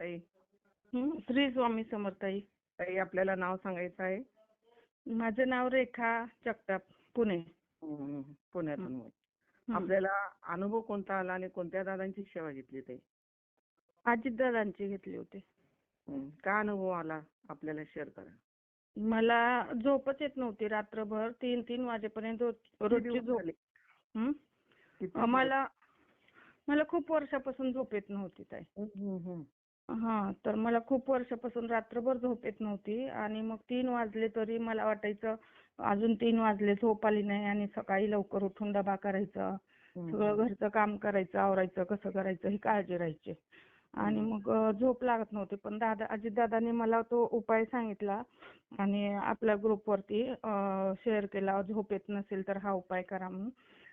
ताई. श्री स्वामी समर्थाई ताई. आपल्याला नाव सांगायचं आहे. माझं नाव रेखा जगताप पुणे. पुण्यातून. आपल्याला अनुभव कोणता आला आणि कोणत्या दादांची सेवा घेतली ताई? अजितदादांची घेतली होती. काय अनुभव आला आपल्याला शेअर करा? मला झोपच येत नव्हती रात्रभर. तीन तीन वाजेपर्यंत रोजची झोप. मला मला खूप वर्षापासून झोप येत नव्हती ताई. हा तर मला खूप वर्षापासून रात्रभर झोप येत नव्हती आणि मग तीन वाजले तरी मला वाटायचं अजून तीन वाजले झोप आली नाही आणि सकाळी लवकर उठून डबा करायचा. सगळं घरचं काम करायचं आवरायचं कसं करायचं ही काळजी राहायची. आणि मग झोप लागत नव्हती पण दादा अजितदादांनी मला तो उपाय सांगितला आणि आपल्या ग्रुपवरती शेअर केला झोप येत नसेल तर हा उपाय करा म्हणून.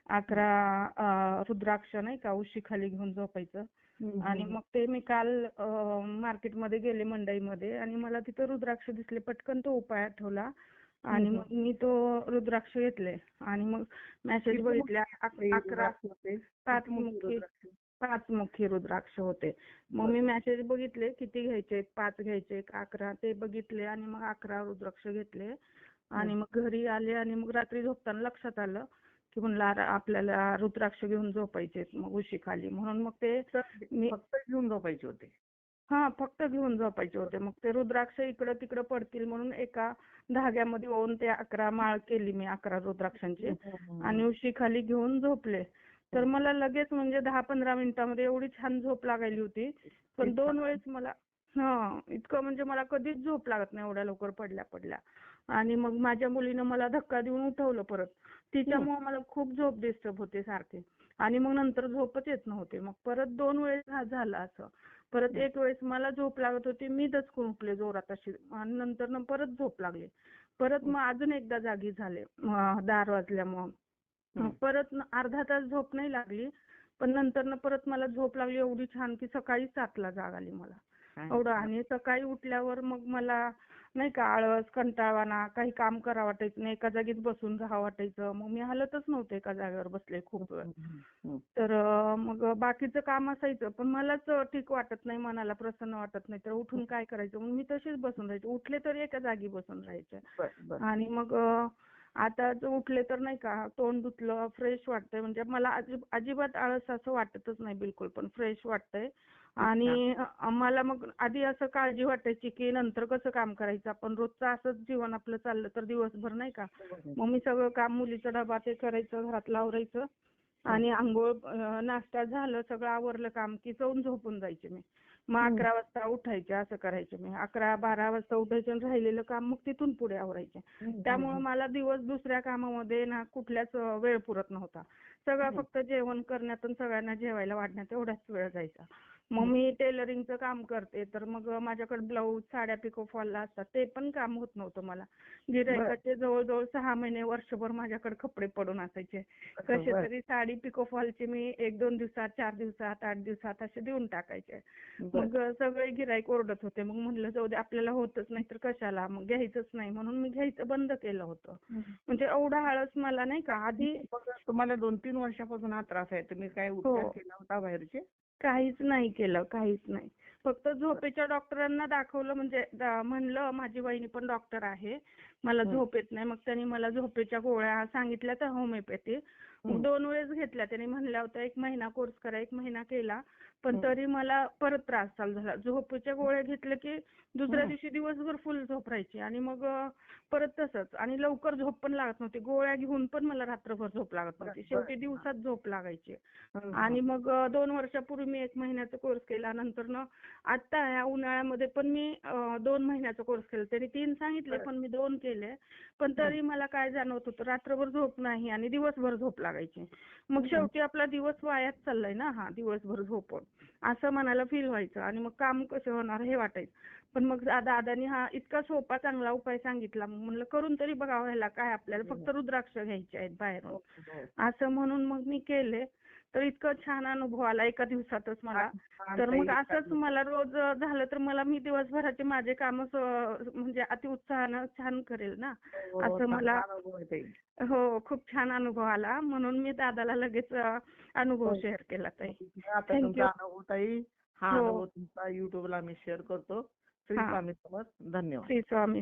अकरा रुद्राक्ष नाही का उशी खाली घेऊन झोपायचं. आणि मग ते मी काल मार्केटमध्ये गेले मंडईमध्ये आणि मला तिथं रुद्राक्ष दिसले. पटकन तो उपाय आठवला. आणि मग मी तो रुद्राक्ष घेतले. आणि मग मेसेज बघितले अकरा रुद्राक्ष होते? पाच किती मोठे मुखी रुद्राक्ष? पाच मुखी रुद्राक्ष होते. मग मी मेसेज बघितले किती घ्यायचे पाच घ्यायचे अकरा ते बघितले आणि मग अकरा रुद्राक्ष घेतले. आणि मग घरी आले आणि मग रात्री झोपताना लक्षात आलं. की म्हणलं आपल्याला रुद्राक्ष घेऊन झोपायचे मग उशी खाली म्हणून मग ते मी फक्त घेऊन झोपायचे होते. हा फक्त घेऊन झोपायचे होते. मग ते रुद्राक्ष इकडं तिकडं पडतील म्हणून एका धाग्यामध्ये ओवून ते अकरा माळ केली मी अकरा रुद्राक्षांची. आणि उशी खाली घेऊन झोपले. तर मला लगेच म्हणजे दहा पंधरा मिनिटामध्ये एवढी छान झोप लागायली होती. पण दोन वेळेस मला हा इतकं म्हणजे मला कधीच झोप लागत नाही एवढ्या लवकर पडल्या पडल्या आणि मग माझ्या मुलीनं मला धक्का देऊन उठवलं परत. तिच्यामुळे मला खूप झोप डिस्टर्ब होते सारखे. आणि मग नंतर झोपच येत नव्हते. मग परत दोन वेळेस झा- झालं असं. परत एक वेळेस मला झोप लागत होती. मी दचकून उठले जोरात अशी. आणि नंतर न परत झोप लागली. परत मग अजून एकदा जागी झाले. दार वाजल्यामुळं. परत अर्धा तास झोप नाही लागली. पण नंतर न परत मला झोप लागली एवढी छान की सकाळी सातला जाग आली मला. एवढं. आणि सकाळी उठल्यावर मग मला नाही का आळस कंटाळवाणा काही काम करा वाटायचं नाही. एका जागीच बसून राहा वाटायचं. मग मी हलतच नव्हते एका जागेवर बसले खूप वेळ. तर मग बाकीचं काम असायचं. पण मलाच ठीक वाटत नाही मनाला प्रसन्न वाटत नाही. तर उठून काय करायचं? मग मी तशीच बसून राहायचे. उठले तरी एका जागी बसून राहायचे. आणि मग आता जो उठले तर नाही का तोंड धुतलं फ्रेश वाटतंय. म्हणजे मला अजिब- अजिबात आळस असं वाटतच नाही बिलकुल पण फ्रेश वाटतंय. आणि मला मग आधी असं काळजी वाटायची की नंतर कसं काम करायचं? आपण रोजचं असंच जीवन आपलं चाललं तर दिवसभर नाही का? मग मी सगळं काम मुलीचा डबा ते करायचं घरातलं आवरायचं आणि आंघोळ नाश्ता झालं सगळं आवरलं काम की जाऊन झोपून जायचे मी. मग अकरा वाजता उठायचे असं करायचे. मी अकरा बारा वाजता उठायचे आणि राहिलेलं काम मग तिथून पुढे आवरायचे. त्यामुळे मला दिवस दुसऱ्या कामामध्ये ना कुठल्याच वेळ पुरत नव्हता. सगळं फक्त जेवण करण्यात आणि सगळ्यांना जेवायला वाढण्यात एवढाच वेळ जायचा. मग मी टेलरिंगचं काम करते. तर मग माझ्याकडे ब्लाऊज साड्या पिको फॉलला असतात. ते पण काम होत नव्हतं मला. गिरायकाचे जवळजवळ सहा महिने वर्षभर माझ्याकडे कपडे पडून असायचे. कसे तरी साडी पिको फॉलचे मी एक दोन दिवसात चार दिवसात आठ दिवसात असे देऊन टाकायचे. मग सगळे गिराईक ओरडत होते. मग म्हणलं जाऊ दे आपल्याला होतच नाही तर कशाला? मग घ्यायचंच नाही. म्हणून मी घ्यायचं बंद केलं होतं. म्हणजे एवढा आळस मला नाही का? आधी तुम्हाला दोन तीन वर्षापासून हा त्रास आहे. तुम्ही काय उपचार केला होता बाहेरचे? काहीच नाही केलं काहीच नाही. फक्त झोपेच्या डॉक्टरांना दाखवलं म्हणजे म्हणलं माझी वहिनी पण डॉक्टर आहे मला झोप येत नाही. मग त्यांनी मला झोपेच्या गोळ्या सांगितल्या तर होमिओपॅथी. मग दोन वेळेस घेतल्या. त्यांनी म्हणल्या होत्या एक महिना कोर्स करा एक महिना केला. पण तरी मला परत त्रास चालू झाला. झोपेच्या गोळ्या घेतल्या की दुसऱ्या दिवशी दिवसभर फुल झोप राहायची आणि मग परत तसंच. आणि लवकर झोप पण लागत नव्हती. गोळ्या घेऊन पण मला रात्रभर झोप लागत नव्हती. शेवटी दिवसात झोप लागायची. आणि मग दोन वर्षापूर्वी मी एक महिन्याचा कोर्स केला नंतर ना आता या उन्हाळ्यामध्ये पण मी दोन महिन्याचा कोर्स केला. त्यांनी तीन सांगितले पण मी दोन केले. पण तरी मला काय जाणवत होतं? रात्रभर झोप नाही आणि दिवसभर झोप लागायची. मग शेवटी आपला दिवस वायात चाललाय ना? हा दिवसभर झोपून. असं मनाला फील व्हायचं. आणि मग काम कसं होणार हे वाटायचं. पण मग दादानी हा इतका सोपा चांगला उपाय सांगितला. मग म्हणलं करून तरी बघावं ह्याला काय आपल्याला फक्त रुद्राक्ष घ्यायचे आहेत बाहेरून. असं म्हणून मग मी केले. तर इतकं छान अनुभव आला एका दिवसातच मला. तर मग असंच मला रोज झालं तर मला मी दिवसभराचे माझे काम म्हणजे अति उत्साहानं छान करेल ना? असं मला हो खूप छान अनुभव आला. म्हणून मी दादाला लगेच अनुभव शेअर केला ताई. अनुभव ताई. हा हो. अनुभव तुमचा युट्यूबला आम्ही शेअर करतो. श्री. स्वामी समर्थ धन्यवाद श्री स्वामी